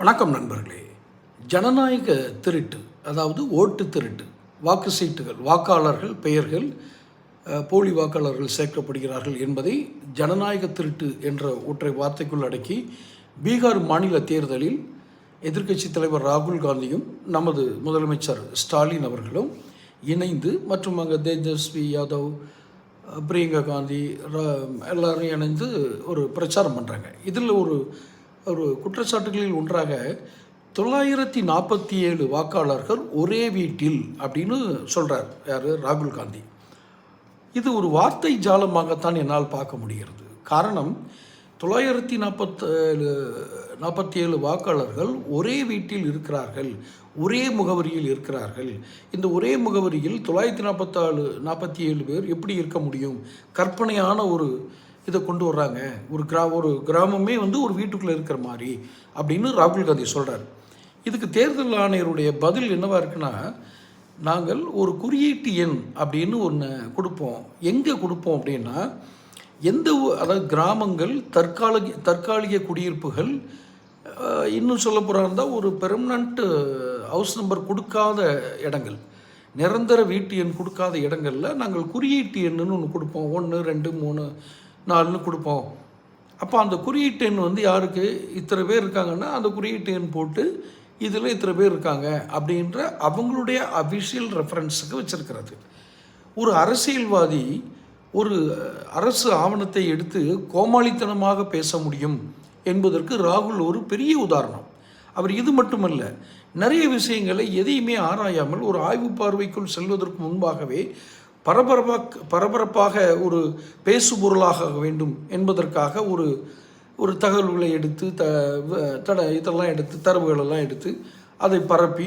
வணக்கம் நண்பர்களே. ஜனநாயக திருட்டு அதாவது ஓட்டு திருட்டு வாக்கு சீட்டுகள் வாக்காளர்கள் பெயர்கள் போலி வாக்காளர்கள் சேர்க்கப்படுகிறார்கள் என்பதை ஜனநாயக திருட்டு என்ற ஒற்றை வார்த்தைக்குள் அடக்கி பீகார் மாநில தேர்தலில் எதிர்க்கட்சி தலைவர் ராகுல் காந்தியும் நமது முதலமைச்சர் ஸ்டாலின் அவர்களும் இணைந்து மற்றும் அங்கே தேஜஸ்வி யாதவ் பிரியங்கா காந்தி எல்லாரும் இணைந்து ஒரு பிரச்சாரம் பண்ணுறாங்க இதில் ஒரு ஒரு குற்றச்சாட்டுகளில் ஒன்றாக தொள்ளாயிரத்தி நாற்பத்தி ஏழு வாக்காளர்கள் ஒரே வீட்டில் அப்படின்னு சொல்கிறார் யார்? ராகுல் காந்தி. இது ஒரு வார்த்தை ஜாலமாகத்தான் என்னால் பார்க்க முடிகிறது. காரணம் தொள்ளாயிரத்தி நாற்பத்தேழு நாற்பத்தி ஏழு வாக்காளர்கள் ஒரே வீட்டில் இருக்கிறார்கள் ஒரே முகவரியில் இருக்கிறார்கள். இந்த ஒரே முகவரியில் தொள்ளாயிரத்தி நாற்பத்தாலு நாற்பத்தி ஏழு பேர் எப்படி இருக்க முடியும்? கற்பனையான ஒரு இதை கொண்டு வர்றாங்க. ஒரு கிரா ஒரு கிராமமே வந்து ஒரு வீட்டுக்குள்ளே இருக்கிற மாதிரி அப்படின்னு ராகுல் காந்தி சொல்கிறார் இதுக்கு தேர்தல் ஆணையருடைய பதில் என்னவாக இருக்குன்னா நாங்கள் ஒரு குறியீட்டு எண் அப்படின்னு ஒன்று கொடுப்போம். எங்கே கொடுப்போம் அப்படின்னா எந்த அதாவது கிராமங்கள் தற்காலிக தற்காலிக குடியிருப்புகள் இன்னும் சொல்ல போகிறாருந்தால் ஒரு பெர்மனண்ட்டு ஹவுஸ் நம்பர் கொடுக்காத இடங்கள். நிரந்தர வீட்டு எண் கொடுக்காத இடங்களில் நாங்கள் குறியீட்டு எண்ணுன்னு ஒன்று கொடுப்போம். ஒன்று ரெண்டு மூணு நாலுன்னு கொடுப்போம். அப்போ அந்த குறியீட்டு எண் வந்து யாருக்கு? இத்தனை பேர் இருக்காங்கன்னா அந்த குறியீட்டு எண் போட்டு இதில் இத்தனை பேர் இருக்காங்க அப்படின்ற அவங்களுடைய அபிஷியல் ரெஃபரன்ஸுக்கு வச்சிருக்கிறது. ஒரு அரசியல்வாதி ஒரு அரசு ஆவணத்தை எடுத்து கோமாளித்தனமாக பேச முடியும் என்பதற்கு ராகுல் ஒரு பெரிய உதாரணம். அவர் இது மட்டுமல்ல நிறைய விஷயங்களை எதையுமே ஆராயாமல் ஒரு ஆய்வு பார்வைக்குள் செல்வதற்கு முன்பாகவே பரபரப்பாக பரபரப்பாக ஒரு பேசுபொருளாக வேண்டும் என்பதற்காக ஒரு ஒரு தகவல்களை எடுத்து த வ- தட இதெல்லாம் எடுத்து தரவுகளெல்லாம் எடுத்து அதை பரப்பி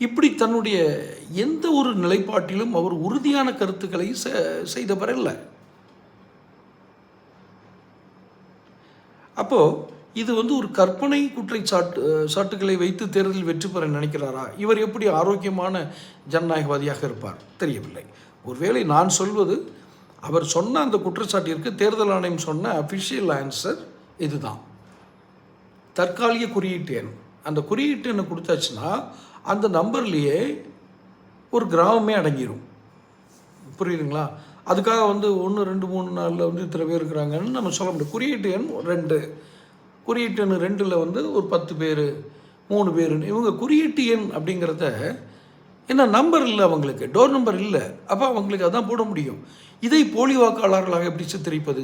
இப்படி தன்னுடைய எந்த ஒரு நிலைப்பாட்டிலும் அவர் உறுதியான கருத்துக்களை செ- செய்தவர் இல்லை அப்போது இது வந்து ஒரு கற்பனை குற்றச்சாட்டு சாட்டுகளை வைத்து தேர்தலில் வெற்றி பெற நினைக்கிறாரா? இவர் எப்படி ஆரோக்கியமான ஜனநாயகவாதியாக இருப்பார்? தெரியவில்லை. ஒருவேளை நான் சொல்வது அவர் சொன்ன அந்த குற்றச்சாட்டிற்கு தேர்தல் ஆணையம் சொன்ன அஃபிஷியல் ஆன்சர் இதுதான். தற்காலிக குறியீட்டு எண். அந்த குறியீட்டு எண்ணை கொடுத்தாச்சுன்னா அந்த நம்பர்லேயே ஒரு கிராமமே அடங்கிடும் புரியுதுங்களா? அதுக்காக வந்து ஒன்று ரெண்டு மூணு நாளில் வந்து இத்தனை பேர் இருக்கிறாங்கன்னு நம்ம சொல்ல முடியும். குறியீட்டு எண் ரெண்டு. குறியீட்டு எண் ரெண்டில் வந்து ஒரு பத்து பேர் மூணு பேருன்னு. இவங்க குறியீட்டு எண் அப்படிங்கிறத என்ன நம்பர் இல்லை அவங்களுக்கு. டோர் நம்பர் இல்லை. அப்போ அவங்களுக்கு அதான் போட முடியும். இதை போலி வாக்காளர்களாக எப்படி சித்தரிப்பது?